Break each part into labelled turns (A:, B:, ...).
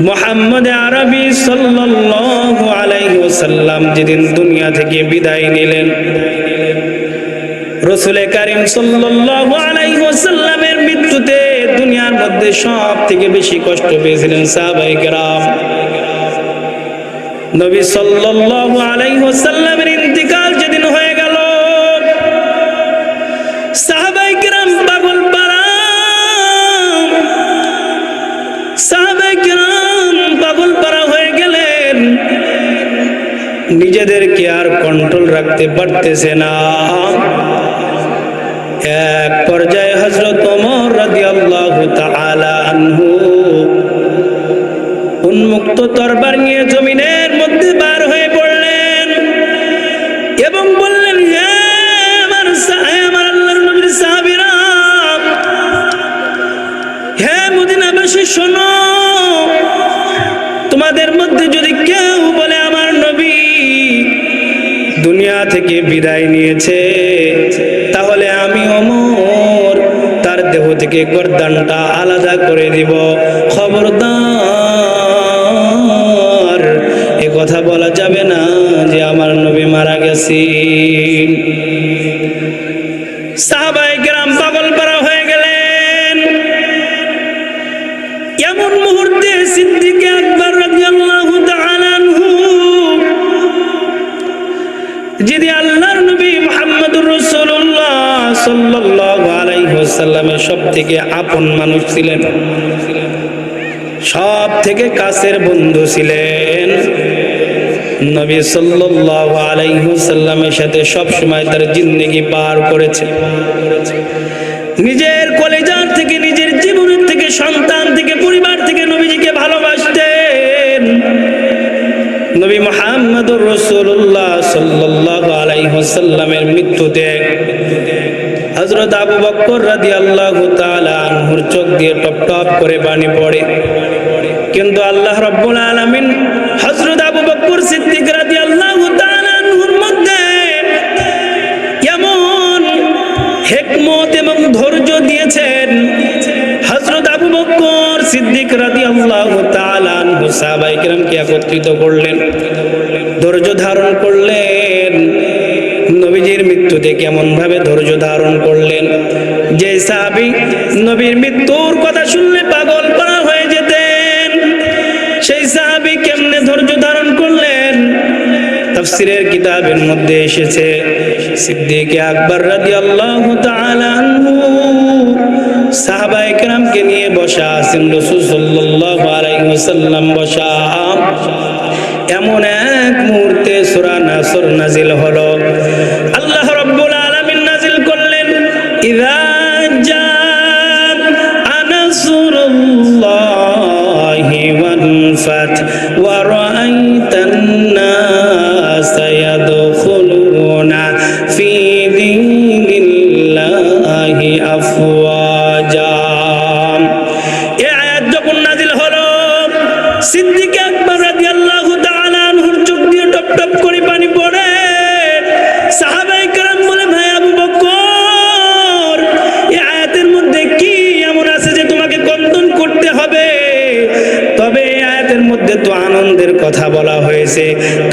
A: মোহাম্মদ আরবি ওয়াসাল্লাম যেদিন দুনিয়া থেকে বিদায় নিলেন, রসুল করিম ওয়াসাল্লামের মৃত্যুতে দুনিয়ার মধ্যে সব থেকে বেশি কষ্ট পেয়েছিলেন সাহাবায়ে কেরাম। নবী সাল্লাল্লাহু আলাইহি ইন্তিকাল নিজেদেরকে আর কন্ট্রোল রাখতে পারতেছে না। এক পর্যায়ে হজরত ওমর আনহু উন্মুক্ত তরবার নিয়ে জমিনের থেকে বিদায় নিয়েছে। তাহলে আমি অমর তার দেহ থেকে গরদানটা আলাদা করে দিব। খবরদার আলাইহি ওয়াসাল্লামের সবথেকে আপন মানুষ ছিলেন। সব থেকে কাছের বন্ধু ছিলেন। নবী সাল্লাল্লাহু আলাইহি ওয়াসাল্লামের সাথে সব সময় তার জিন্দেগি পার করেছে। নিজের কলেজার থেকে, নিজের জীবনের থেকে, সন্তান থেকে, পরিবার থেকে নবীজিকে ভালোবাসতেন। নবী মোহাম্মদুর রসুল্লাহ সাল্লাল্লাহু আলাইহি ওয়াসাল্লামের মৃত্যুতে হযরত আবু বকর রাদিয়াল্লাহু তাআলা আনহুর চোখ দিয়ে টপ টপ করে পানি পড়ে। কিন্তু আল্লাহ রাব্বুল আলামিন হযরত আবু বকর সিদ্দিক তাআলা আনহুর মধ্যে ধৈর্য দিয়েছেন আবু বকর সিদ্দিক একত্রিত করলেন, ধৈর্য ধারণ করলেন। নবীজির মৃত্যুতে কেমন ভাবে ধৈর্য ধারণ করলেন? যে সাহাবী নবীর মৃত্যুর কথা শুনলে পাগল পারা হয়ে যেতেন। সেই সাহাবী কেমনে ধৈর্য ধারণ করলেন? তাফসিরের কিতাবের মধ্যে এসেছে, সিদ্দিকে আকবর রাদিয়াল্লাহু তাআলা আনহু সাহাবায়ে কেরামকে নিয়ে বসা আছেন, রাসূল সাল্লাল্লাহু আলাইহি ওয়াসাল্লাম বসা। এমন এক মুহূর্তে সূরা নাসর নাজিল হলো। আল্লাহ আনন্দের কথা বলা হয়েছে।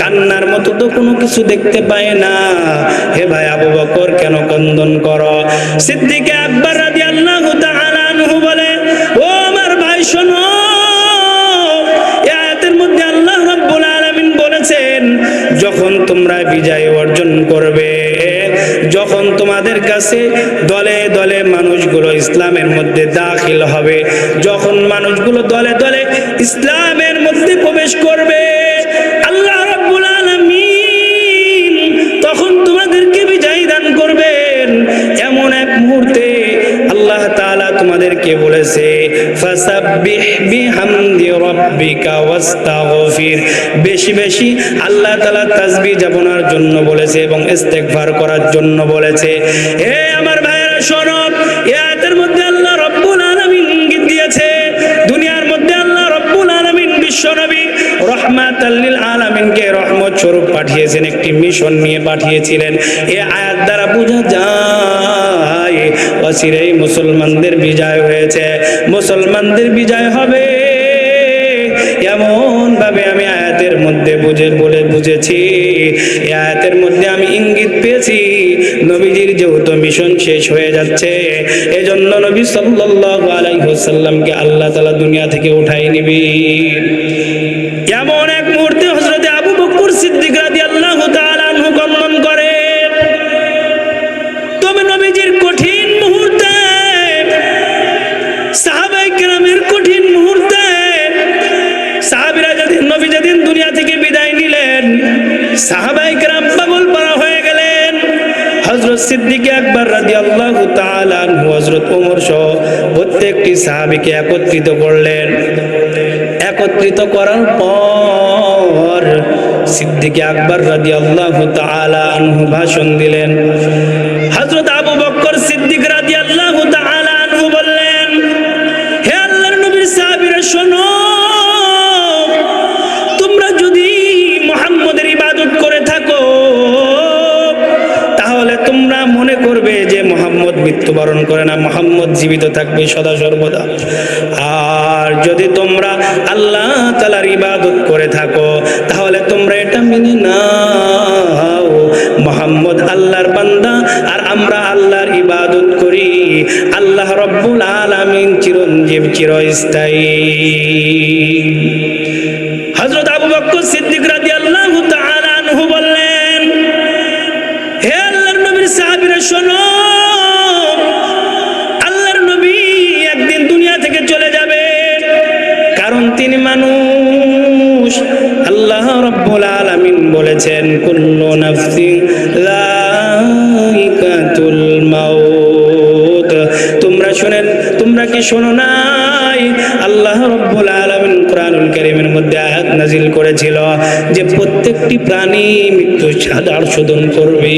A: কান্নার মতো তো কোনো কিছু দেখতে পায় না। হে ভাই আবু বকর, কেন কন্দন করো? সিদ্দিকে আকবর তাআলা আনহু বলে, ও আমার ভাই, শোনো। আল্লাহ যখন তোমরা বিজয় অর্জন করবে, যখন তোমাদের কাছে দলে দলে মানুষগুলো ইসলামের মধ্যে দাখিল হবে, যখন মানুষগুলো দলে দলে ইসলামের মধ্যে ফাসাব্বিহ বিহামদি রাব্বিকা ওয়াস্তাগফির। বেশি বেশি আল্লাহ তাআলা তাসবিহ জাপনার জন্য বলেছে এবং ইস্তেগফার করার জন্য বলেছে। হে আমার ভাইয়েরা, শোনো, এই আয়াতের মধ্যে আল্লাহ রব্বুল আলামিন ইঙ্গিত দিয়েছে। দুনিয়ার মধ্যে আল্লাহ রব্বুল আলামিন বিশ্বনবী রহমাতাল্লিল আলামিনকে রহমত স্বরূপ পাঠিয়েছেন, একটি মিশন নিয়ে পাঠিয়েছিলেন। এই আয়াত দ্বারা বোঝা যায় অচিরেই মুসলমানদের বিজয় হয়েছে। মুসলমানদের বিজয় হবে। এমন ভাবে আমি আয়াতের মধ্যে বুঝে, বলে বুঝেছি। আয়াতের মধ্যে আমি ইঙ্গিত পেয়েছি, নবীজির যেহেতু মিশন শেষ হয়ে যাচ্ছে, এজন্য নবী সাল্লাল্লাহু আলাইহি ওয়াসাল্লামকে আল্লাহ তাআলা দুনিয়া থেকে উঠাই নিবি। এমন সাহাবাই কেরাম পাগল পারা হয়ে গেলেন। হজরত সিদ্দিক আকবর রাজি আল্লাহ হজরত ওমর সহ প্রত্যেকটি সাহাবিকে একত্রিত করলেন। একত্রিত করার পর সিদ্দিক আকবর রাজি আল্লাহ আনহু ভাষণ দিলেন। হজরত আবু বক্কর সিদ্দিক রাজি আল্লাহ আনহু বললেন, হে আল্লাহর নবীর সাহাবীরা শোনো মৃত্যুবরণ করে না, মোহাম্মদ জীবিত থাকবে সদা সর্বদা। আর যদি তোমরা আল্লাহ তালার ইবাদত করে থাকো, তাহলে তোমরা এটা মেনে নাও। মোহাম্মদ আল্লাহর বান্দা, আর আমরা আল্লাহর ইবাদত করি। আল্লাহ রব্বুল আলামিন চিরঞ্জীব, চিরস্থায়ী। হজরত আবু বকর সিদ্দিক কারণ তিনি মানুষ। আল্লাহ রাব্বুল আলামিন বলেছেন, কুল্লু নাফসিন লাইকাতুল মাউত। তোমরা শুনেন, তোমরা কি শোনো নাই? আল্লাহ রব্বুল আলামিন কোরআনুল কারীমের মধ্যে আয়াত নাজিল করেছিল যে, প্রত্যেকটি প্রাণী মৃত্যু সাদার শোধন করবে।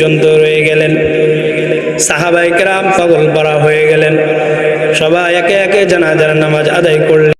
A: পর্যন্ত রয়ে গেলেন। সাহাবাইকরাম পগল পরা হয়ে গেলেন। সবাই একে একে জানাজার নামাজ আদায় করলেন।